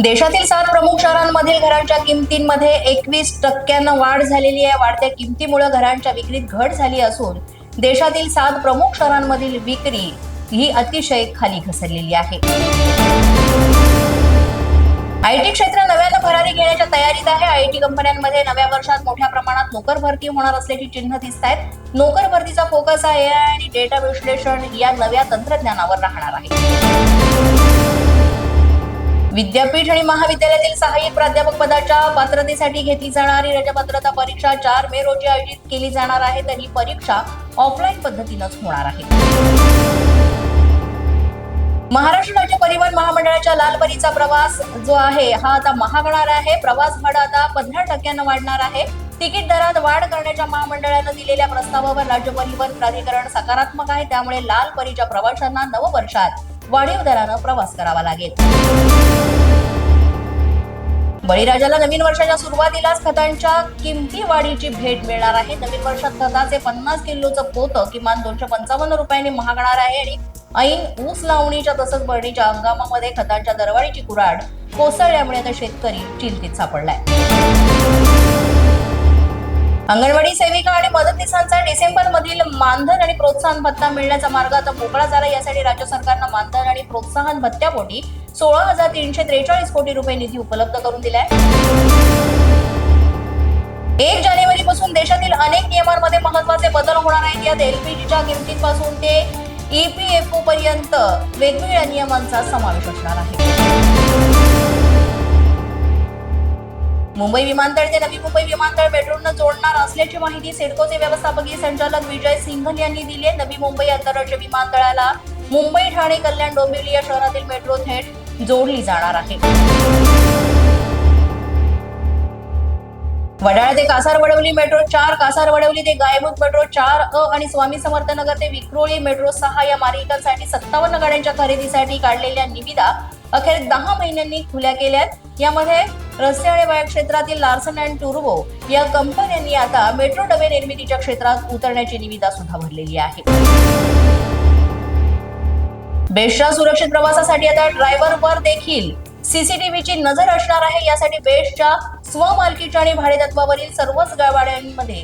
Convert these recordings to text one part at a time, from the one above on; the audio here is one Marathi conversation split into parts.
देशातील सात प्रमुख शहरांमधील घरांच्या किमतींमध्ये एकवीस टक्क्यानं वाढ झालेली आहे. वाढत्या किमतीमुळे घरांच्या विक्रीत घट झाली असून देशातील सात प्रमुख शहरांमधील विक्री ही अतिशय खाली घसरलेली आहे. आयटी क्षेत्र नव्यानं भरारी घेण्याच्या तयारीत आहे. आयटी कंपन्यांमध्ये नव्या वर्षात मोठ्या प्रमाणात नोकर भरती होणार असल्याची चिन्ह दिसत आहेत. नोकर भरतीचा फोकस आहे आणि डेटा विश्लेषण या नव्या तंत्रज्ञानावर राहणार आहे. विद्यापीठ आणि महाविद्यालयातील सहाय्यक प्राध्यापक पदाच्या पात्रतेसाठी घेतली जाणारी रजपात्रता परीक्षा चार मे रोजी आयोजित केली जाणार आहे. तर ही परीक्षा ऑफलाईन पद्धतीनंच होणार आहे. महाराष्ट्र राज्य परिवहन महामंडळाच्या लालपरीचा प्रवास जो आहे हा आता महागणार आहे. प्रवास भाडं आता पंधरा टक्क्यानं वाढणार आहे. तिकीट दरात वाढ करण्याच्या महामंडळानं दिलेल्या प्रस्तावावर राज्य परिवहन प्राधिकरण सकारात्मक आहे. त्यामुळे लाल परीच्या प्रवाशांना नववर्षात वाढीव दरानं प्रवास करावा लागेल. बळीराजाला नवीन वर्षाच्या सुरुवातीलाच खतांच्या किमती वाढीची भेट मिळणार आहे. नवीन वर्षात खताचे पन्नास किलोचं पोतं किमान दोनशे पंचावन्न रुपयांनी महागणार आहे आणि ऐन ऊस लावणीच्या तसंच बळणीच्या हंगामामध्ये खतांच्या दरवाढीची कुराड कोसळल्यामुळे आता शेतकरी चिंतित सापडलाय. अंगणवाडी सेविका आणि मदतनीसांचा डिसेंबर मधील मानधन आणि प्रोत्साहन भत्ता मिळण्याचा मार्ग आता मोकळा झाला. यासाठी राज्य सरकारनं मानधन आणि प्रोत्साहन भत्त्यापोटी सोळा हजार तीनशे त्रेचाळीस कोटी रुपये निधी उपलब्ध करून दिलाय. एक जानेवारी पासून देशातील अनेक नियमांमध्ये महत्त्वाचे बदल होणार आहेत. यात एलपीजीच्या किमतीपासून ते ईपीएफओ पर्यंत वेगवेगळ्या नियमांचा समावेश असणार आहे. मुंबई विमानतळ ते नवी मुंबई विमानतळ मेट्रोनं जोडणार असल्याची माहिती सिडकोचे व्यवस्थापकीय संचालक विजय सिंघल यांनी दिली आहे. नवी मुंबई आंतरराष्ट्रीय विमानतळाला मुंबई ठाणे कल्याण डोंबिवली या शहरातील मेट्रो थेट जोडली जाणार आहे. वडाळा ते कासार वडवली मेट्रो चार कासार वडवली ते गायमुख मेट्रो चार अ आणि स्वामी समर्थ नगर ते विक्रोळी मेट्रो सहा या मार्गिकांसाठी सत्तावन्न गाड्यांच्या खरेदीसाठी काढलेल्या निविदा अखेर दहा महिन्यांनी खुल्या केल्यात यामध्ये रस्ते आणि वाया क्षेत्रातील लार्सन अँड टुर्बो या कंपन्यांनी आता मेट्रो डबे निर्मितीच्या क्षेत्रात उतरण्याची निविदा सुद्धा भरलेली आहे. बेस्टच्या सुरक्षित प्रवासासाठी आता ड्रायव्हरवर देखील सीसीटीव्हीची नजर असणार आहे. यासाठी बेस्टच्या स्वमालकीच्या आणि भाडेतत्वावरील सर्वच गावाड्यांमध्ये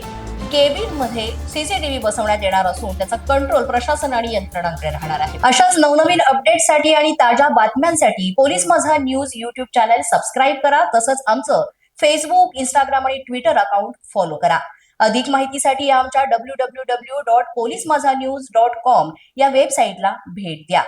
केबिनमध्ये सीसीटीव्ही बसवण्यात येणार असून त्याचा कंट्रोल प्रशासन आणि यंत्रणांकडे राहणार आहे. अशाच नवनवीन अपडेटसाठी आणि ताज्या बातम्यांसाठी पोलीस माझा न्यूज युट्यूब चॅनल सबस्क्राईब करा. तसंच आमचं फेसबुक इंस्टाग्राम आणि ट्विटर अकाउंट फॉलो करा. अधिक माहितीसाठी आमच्या W W W dot police माझा न्यूज डॉट कॉम या वेबसाईटला भेट द्या.